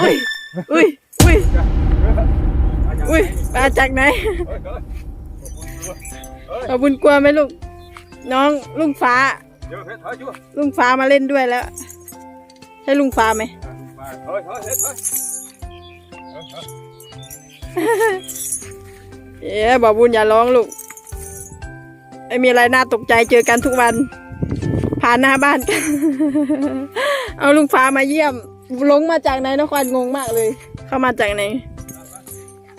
อุ้ยอุ้ยอุ้ยอุ้ยมาจากไหนขอบุญกลัวไหมลูก น้องลุงฟ้า ลุงฟ้ามาเล่นด้วยแล้ว ใช่ลุงฟ้าไหมเอยเอ๊ะบอกบุญอย่าร้องลูกไม่มีอะไรน่าตกใจเจอกันทุกวัน ผ่านหน้าบ้านกัน เอาลุงฟ้ามาเยี่ยม ลงมาจากไหนนครงงมากเลย เข้ามาจากไหน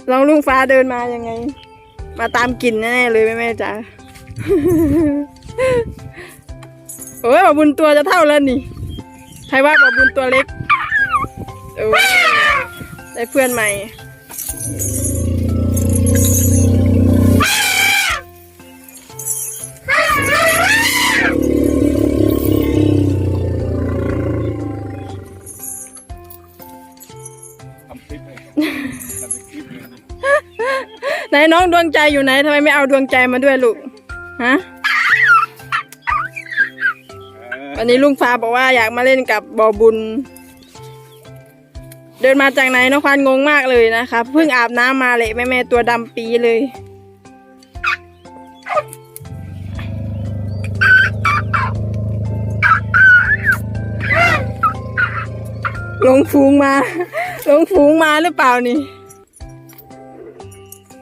ลองลุงฟ้าเดินมายังไง มาตามกลิ่นแน่ๆเลยแม่แม่จ๋าโอ้ยบอบุญตัวจะเท่าแล้วนี่ใครว่าบอบุญตัวเล็กโอ้ได้เพื่อนใหม่ นน้องดวงใจอยู่ไหนทำไมไม่เอาดวงใจมาด้วยลูกฮะวันนี้ลุงฟ้าบอกว่าอยากมาเล่นกับบอบุญ เดินมาจากไหนน้องควานงงมากเลยนะคะเพิ่งอาบน้ำมาเลยแม่แม่ตัวดำปีเลย ลงฟูงมา ลงฟูงมาหรือเปล่านี่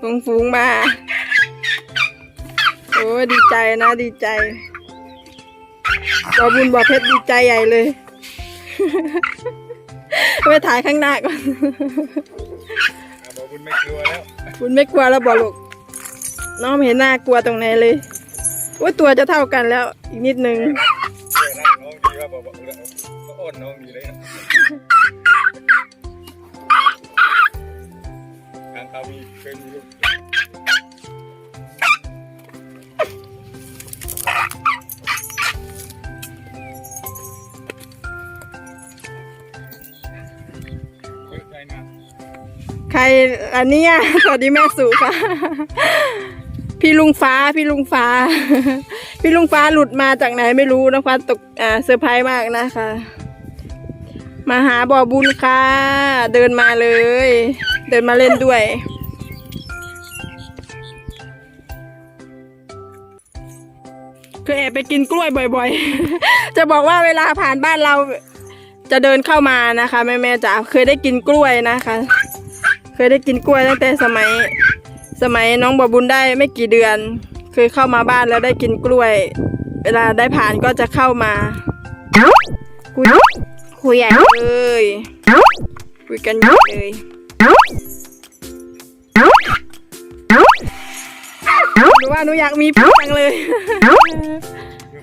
ลงฟูงมา โอ้ยดีใจนะดีใจบอบุญบอเพชรดีใจใหญ่เลย ไปถ่ายข้างหน้าก่อนบอกคุณไม่กลัวแล้วบุญไม่กลัวแล้วบอลูกน้องไม่เห็นหน้ากลัวตรงไหนเลยว่าตัวจะเท่ากันแล้วอีกนิดนึงเออรักน้องดีว่าบอกบอกเลยก็อ้อนน้องดีเลย เขามีเคยมีลูกใครอันนี้สวัสดีแม่สุค่ะ พี่ลุงฟ้าพี่ลุงฟ้า พี่ลุงฟ้าหลุดมาจากไหนไม่รู้นะคะตกอ่าเซอร์ไพรส์มากนะคะ มาหาบ่อบุญค่ะ เดินมาเลย เดินมาเล่นด้วย คือแอบไปกินกล้วยบ่อย ๆ จะบอกว่าเวลาผ่านบ้านเราจะเดินเข้ามานะคะ แม่แม่ๆจ๋าเคยได้กินกล้วยนะคะ เคยได้กินกล้วยตั้งแต่สมัย สมัยน้องบอบุญได้ไม่กี่เดือน เคยเข้ามาบ้านแล้วได้กินกล้วย เวลาได้ผ่านก็จะเข้ามาคุยคุยใหญ่เลยคุยกันใหญ่เลย หนูว่าหนูอยากมีเพื่อนจังเลยเดี๋ยว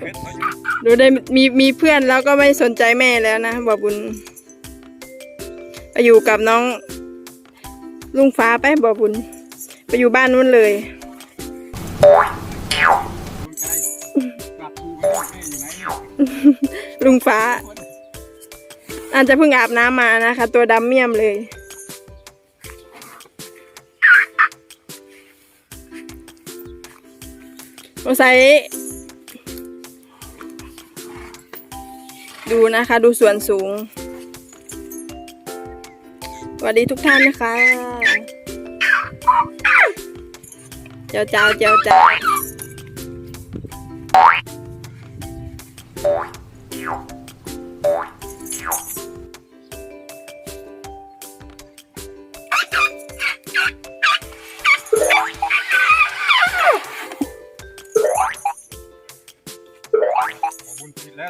เพชรเขาอยู่หนูได้มีมีเพื่อนแล้วก็ไม่สนใจแม่แล้วนะบอบุญไปอยู่กับน้องลุงฟ้าไปบอบุญ ไปอยู่บ้านนู้นเลยลุงฟ้าอาจจะเพิ่งอาบน้ำมานะคะ ตัวดำเมี่ยมเลย มาใส่ดูนะคะ ดูส่วนสูง สวัสดีทุกท่านนะคะ เจ้าเจ้าเจ้าเจ้า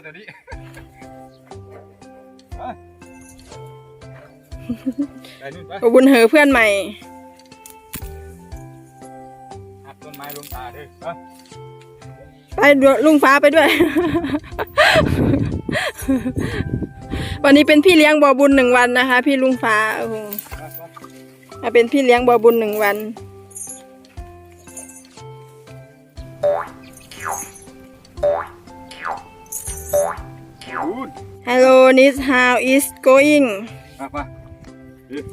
แล้วตอนนี้ฮะไปนู่นไปขอบคุณเหอเพื่อนใหม่หักต้นไม้ลงตาเด้อฮะไปดูลุงฟ้าไปด้วย วันนี้เป็นพี่เลี้ยงบอบุญหนึ่งวันนะคะ พี่ลุงฟ้าโอ้โหไปไปมาเป็นพี่เลี้ยงบอบุญหนึ่งวัน Hello Nis how is going ไปไปเอ๊ะ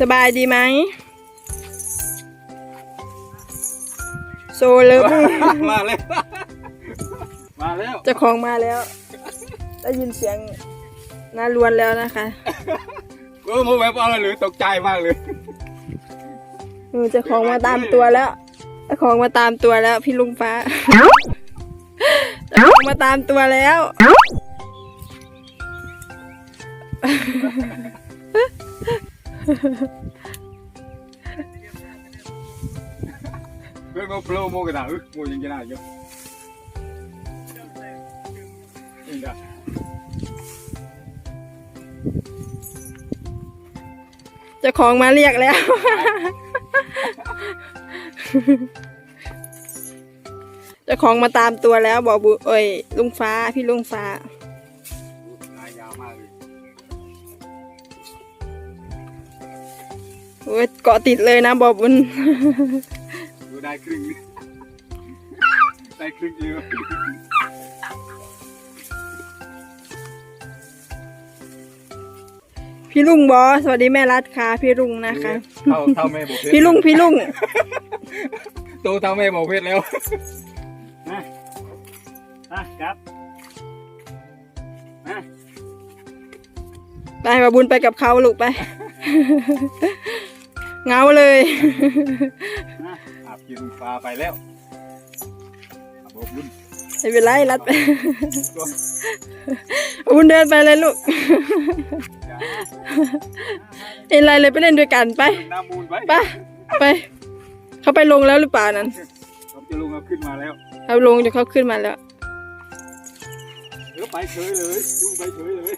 สบายดีไหมโซเลิฟมาแล้ว มาแล้วเจ้าของมาแล้ว ได้ยินเสียงน่าลวนแล้วนะคะกอโมแบบอะไรหรือตกใจมากเลยเออเจะของมาตามตัวแล้วเจ้าของมาตามตัวแล้ว พี่ลุงฟ้าเจ้าของมาตามตัวแล้ว เพื่อนโมโปรโมกระดาษอึโมยังจะได้เยอะนี่นะจ้าของมาเรียกแล้วจ้าของมาตามตัวแล้วบอกบุเอ้ยลุงฟ้าพี่ลุงฟ้า โอ้ยเกาะติดเลยนะบอบุญดูได้ครึ่งได้ครึ่งเดียวพี่ลุงบอสวัสดีแม่รัดค่ะ พี่ลุงนะคะเท่าเท่าแม่บอกเพชรพี่ลุงพี่ลุงโตเท่าแม่บอกเพชรแล้วนะอะครับอะไปบอบุญไปกับเขาลูกไป เงาเลยนะอาบกินปลาไปแล้วอาบบุญไม่เป็นไรรัดไปบุญเดินไปเลยลูกเอ็นไรเลยไปเล่นด้วยกันไปไปไป เขาไปลงแล้วหรือเปล่านั้นผมจะลงเอาขึ้นมาแล้วเขาลงจนเขาขึ้นมาแล้วเดี๋ยวไปเฉยเลยลงไปเฉยเลย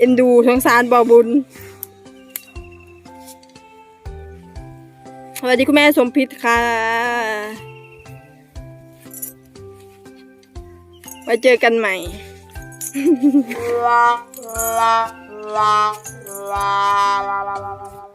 เอ็นดูสงสารบอบุญ สวัสดีคุณแม่สมพิษค่ะ ไว้เจอกันใหม่ la la la la la